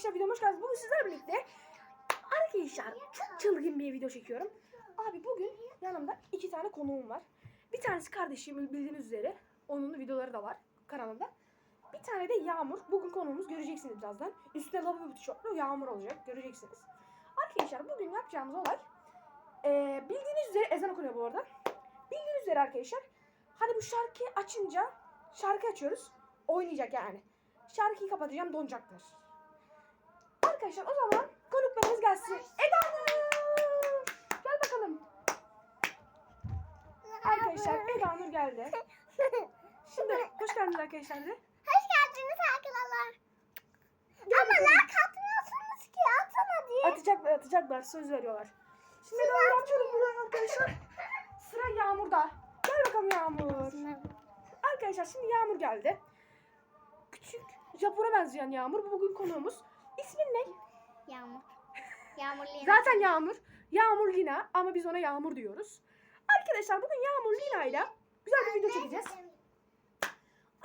arkadaşlar videoma hoş geldiniz. Bugün sizlerle birlikte arkadaşlar çok çılgın bir video çekiyorum. Abi bugün yanımda iki tane konuğum var. Bir tanesi kardeşim bildiğiniz üzere. Onun videoları da var kanalımda. Bir tane de Yağmur. Bugün konuğumuz göreceksiniz birazdan. Üstüne lavabo tişörtlü Yağmur olacak. Göreceksiniz. Arkadaşlar bugün yapacağımız olay eee, bildiğiniz üzere ezan okunuyor bu arada. Bildiğiniz üzere arkadaşlar hani bu şarkıyı açınca şarkı açıyoruz. Oynayacak yani. Şarkıyı kapatacağım donacaktır. Arkadaşlar o zaman konuklarımız gelsin. Eda Nur! Gel bakalım. Arkadaşlar Eda Nur geldi. Şimdi hoş geldiniz arkadaşlar. Hoş geldiniz arkadaşlar. Ama like atmıyorsunuz ki atın hadi. Atacaklar atacaklar söz veriyorlar. Şimdi Eda Nur açıyorum buradan arkadaşlar. Sıra Yağmur'da. Gel bakalım Yağmur. Arkadaşlar şimdi Yağmur geldi. Küçük Japon'a benzeyen Yağmur. Bu bugün konuğumuz. İsmin ne? Yağmur. Yağmur Lina. Zaten Yağmur. Yağmur Lina ama biz ona Yağmur diyoruz. Arkadaşlar bugün Yağmur Lina ile güzel bir video çekeceğiz.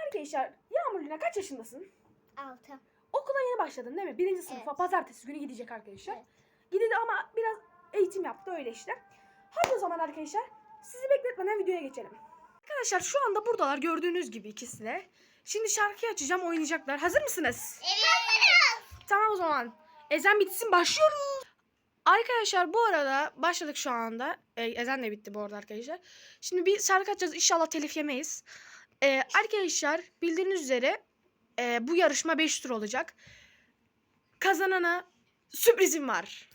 Arkadaşlar Yağmur Lina kaç yaşındasın? Altı. Okula yeni başladın değil mi? Birinci sınıfa Evet. pazartesi günü gidecek arkadaşlar. Evet. Gidedi ama biraz eğitim yaptı öyle işte. Hadi o zaman arkadaşlar sizi bekletmeden videoya geçelim. Arkadaşlar şu anda buradalar gördüğünüz gibi ikisi de. Şimdi şarkıyı açacağım oynayacaklar. Hazır mısınız? Evet. Tamam o zaman. Ezen bitsin başlıyoruz. Arkadaşlar bu arada başladık şu anda. E, Ezen de bitti bu arada arkadaşlar. Şimdi bir şarkı açacağız. İnşallah telif yemeyiz. E, arkadaşlar bildiğiniz üzere e, bu yarışma 5 tur olacak. Kazanana sürprizim var.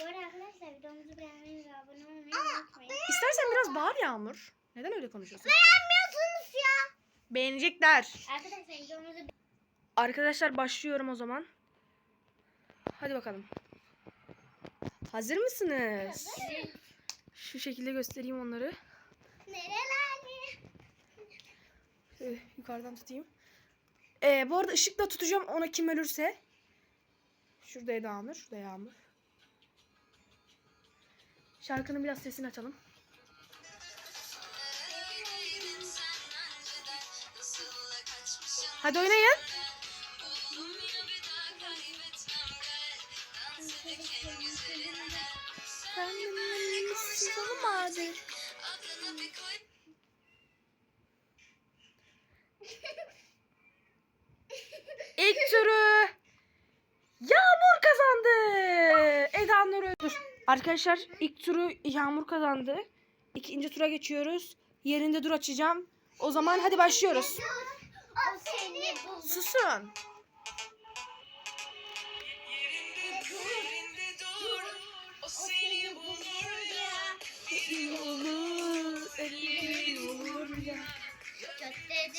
Bu arada arkadaşlar videomuzu beğenmeyi ve abone olmayı unutmayın. İstersen biraz bağır Yağmur. Neden öyle konuşuyorsun? Beğenmiyorsunuz ya. Beğenecekler. Arkadaşlar videomuzu Arkadaşlar başlıyorum o zaman. Hadi bakalım. Hazır mısınız? Şu şekilde göstereyim onları. Nerelerde? Şöyle yukarıdan tutayım. Ee, bu arada ışıkla tutacağım ona kim ölürse. Şurada Eda Amir, şurada Yağmur. Şarkının biraz sesini açalım. Hadi oynayın. İlk turu Yağmur kazandı. Eda Nur öldür. Arkadaşlar ilk turu Yağmur kazandı. İkinci tura geçiyoruz. Yerinde dur açacağım. O zaman hadi başlıyoruz. Susun. Seni bulur ya. Olur, ellerin olur ya. Götte dedi.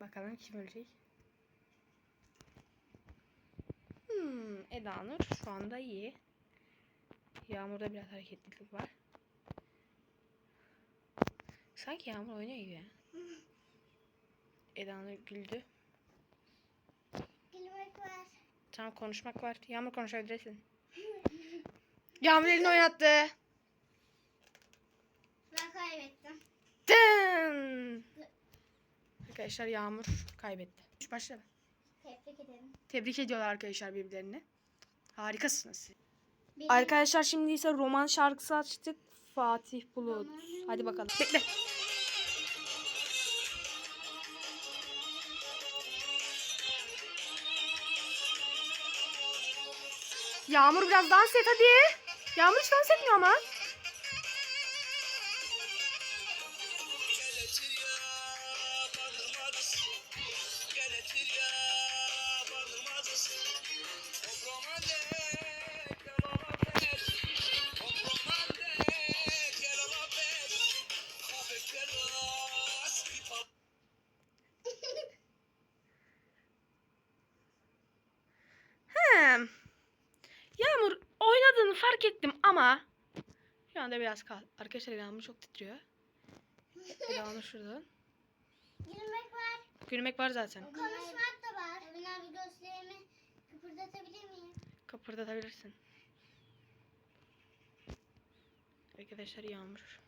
Bakalım kim ölecek? Hmm, Eda Nur şu anda iyi. Yağmur'da biraz hareketlilik var. Sanki Yağmur oynuyor gibi. Eda Nur güldü. Gülmek var. Tamam konuşmak var. Yağmur konuşabilirsin. Yağmur elini oynattı. Ben kaybettim. Dın! Arkadaşlar Yağmur kaybetti. Başla. Tebrik ederim. Tebrik ediyorlar arkadaşlar birbirlerini. Harikasınız. Benim- Arkadaşlar şimdi ise roman şarkısı açtık. Fatih Bulut. Hadi bakalım. Bekle. Yağmur biraz dans et hadi. Yağmur hiç dans etmiyor ama. Fark ettim ama şu anda biraz kal. Arkadaşlar Yağmur çok titriyor. Yağmur şuradan. Gülmek var. Gülmek var zaten. Konuşmak da var. Evin abi gözlerimi kıpırdatabilir miyim? Kıpırdatabilirsin. arkadaşlar Yağmur.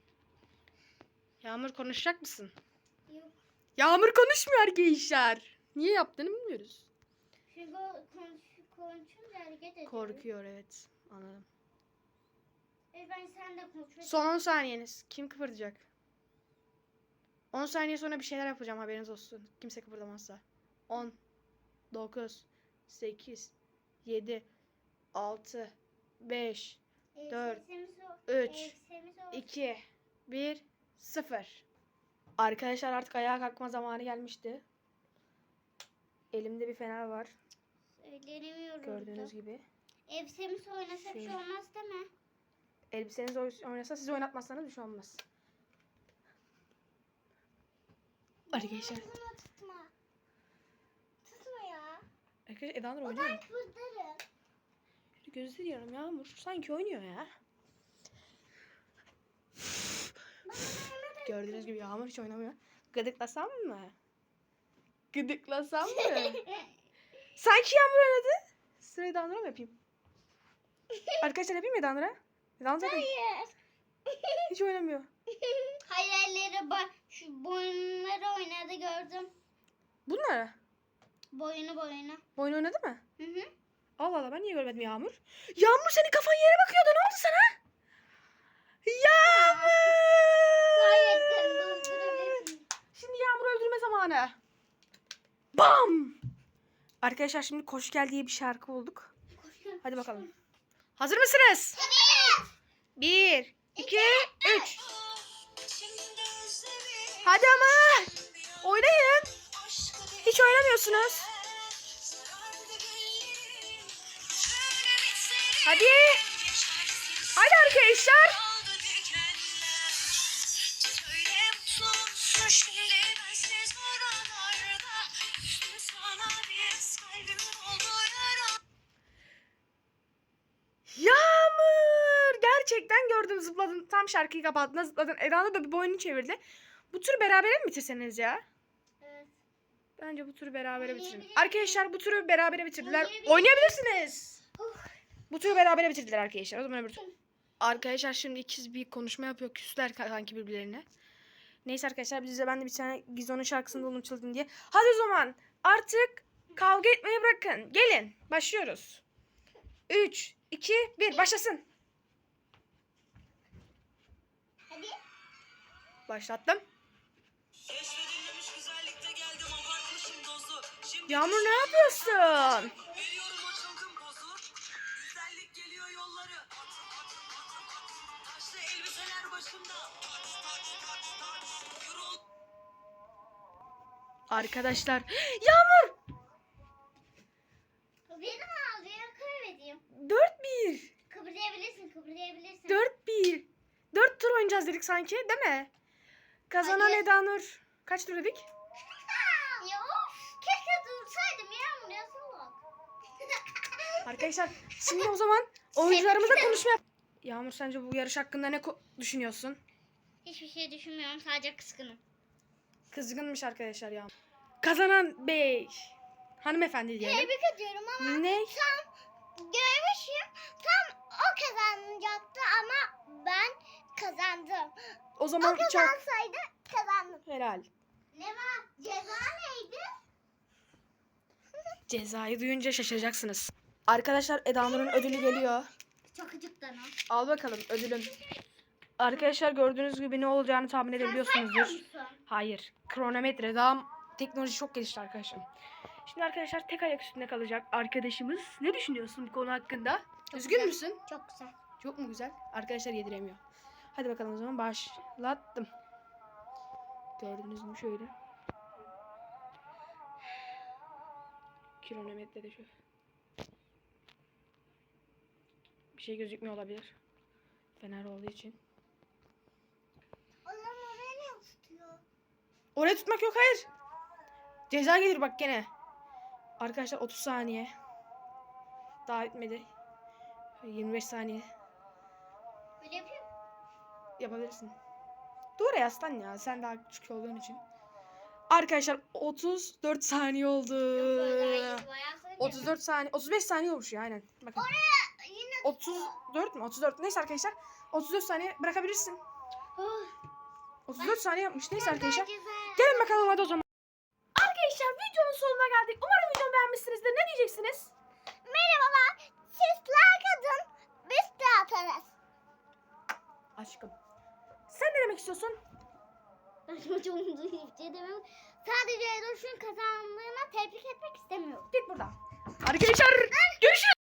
Yağmur konuşacak mısın? Yok. Yağmur konuşmuyor arkadaşlar. Niye yaptığını bilmiyoruz. Çünkü konuşunca hareket ediyor. Korkuyor evet. Anladım. Ben sen de konuş. Son 10 saniyeniz. Kim kıpırdayacak? 10 saniye sonra bir şeyler yapacağım haberiniz olsun. Kimse kıpırdamazsa. 10 9 8 7 6 5 E, dört, sesimiz o- üç, e, sesimiz o- 2 1 0 Arkadaşlar artık ayağa kalkma zamanı gelmişti. Elimde bir fener var. Söylenemiyorum. Gördüğünüz gibi. Elbisemiz oynasak bir şey olmaz değil mi? Elbiseniz oy- oynasa siz oynatmazsanız bir şey olmaz. Arkadaşlar. Tutma tutma. Ya. Arkadaşlar Eda Nur oynuyor mu? Kızlarım. Gösteriyorum Yağmur. Sanki oynuyor ya. Gördüğünüz gibi Yağmur hiç oynamıyor. Gıdıklasam mı? Gıdıklasam mı? Sanki Yağmur oynadı. Sıra Eda Nur'a mı yapayım? Arkadaşlar yapayım mı Eda Nur zaten Hayır. hiç oynamıyor. Hayalleri bak şu boyunları oynadı gördüm. Bunlar Boyunu boyunu. oyun oynadı mı? Hı hı. Allah Allah ben niye görmedim Yağmur? Yağmur senin kafan yere bakıyordu. Ne oldu sana? Yağmur! Şimdi Yağmur öldürme zamanı. Bam! Arkadaşlar şimdi Koş Gel diye bir şarkı bulduk. Hadi bakalım. Hazır mısınız? Bir, iki, üç. Hadi ama. Oynayın. Hiç oynamıyorsunuz. Hadi. Hadi arkadaşlar. Gördüm zıpladın. Tam şarkıyı kapattın zıpladın. Eda'nın da bir boynunu çevirdi. Bu turu berabere mi bitirseniz ya? Evet. Bence bu turu berabere bitirin. Arkadaşlar bu turu berabere bitirdiler. Oynayabilir Oynayabilirsiniz. Bu turu berabere bitirdiler arkadaşlar. O zaman öbür tur. Arkadaşlar şimdi ikiz bir konuşma yapıyor. Küsler sanki birbirlerine. Neyse arkadaşlar biz de ben de bir tane Gizon'un şarkısını buldum çılgın diye. Hadi o zaman artık kavga etmeyi bırakın. Gelin başlıyoruz. 3, 2, 1 başlasın. At, at, at. Yürü Arkadaşlar Yağmur Benim ağzıya kaybedeyim. 4-1. Kıpırdayabilirsin kıpırdayabilirsin. 4-1. 4 tur oynayacağız dedik sanki değil mi? Kazanan Hayır. Eda Nur. Kaç tur dedik? Ya of keşke dursaydım ya buraya salak. Arkadaşlar şimdi o zaman oyuncularımızla konuşma yap. Yağmur sence bu yarış hakkında ne ko- düşünüyorsun? Hiçbir şey düşünmüyorum sadece kıskınım. Kızgınmış arkadaşlar Yağmur. Kazanan bey. Hanımefendi diyelim. Tebrik ediyorum ama Ne? tam görmüşüm tam o kazanacaktı ama ben kazandım. O zaman çok Kazansaydı kazandım. helal. Ne var? Ceza neydi? Cezayı duyunca şaşıracaksınız. Arkadaşlar Eda Nur'un ödülü geliyor. Çok acıktan o. Al bakalım ödülün. Arkadaşlar gördüğünüz gibi ne olacağını tahmin edebiliyorsunuzdur. Hayır. Kronometre. Daha teknoloji çok gelişti arkadaşlar. Şimdi arkadaşlar tek ayak üstünde kalacak arkadaşımız. Ne düşünüyorsun bu konu hakkında? Üzgün güzel. müsün? Çok güzel. Çok mu güzel? Arkadaşlar yediremiyor. Hadi bakalım o zaman başlattım. Gördünüz mü şöyle. Kronometre de şu. Bir şey gözükmüyor olabilir. Fener olduğu için. O zaman oraya ne tutuyor? Oraya tutmak yok hayır. Ceza gelir bak gene. Arkadaşlar 30 saniye. Daha bitmedi. 25 saniye. Böyle yapayım. Yapabilirsin. Dur yaslan ya. Sen daha küçük olduğun için. Arkadaşlar 34 saniye oldu. Söyleyeyim. 34 saniye. 35 saniye olmuş ya aynen. Bakın. Yine 34 mü? 34. Neyse arkadaşlar. 34 saniye bırakabilirsin. Oh, 34 saniye yapmış. Neyse arkadaşlar. Gelin bakalım hadi o zaman. Arkadaşlar videonun sonuna geldik. Umarım videomu beğenmişsinizdir. Ne diyeceksiniz? Merhabalar. Siz like atın. Biz de atarız. Aşkım. Sen ne demek istiyorsun? Ben. Hiçbir şey demiyorum. Sadece Eroş'un kazandığına tebrik etmek istemiyorum. Git buradan. Arkadaşlar görüşürüz.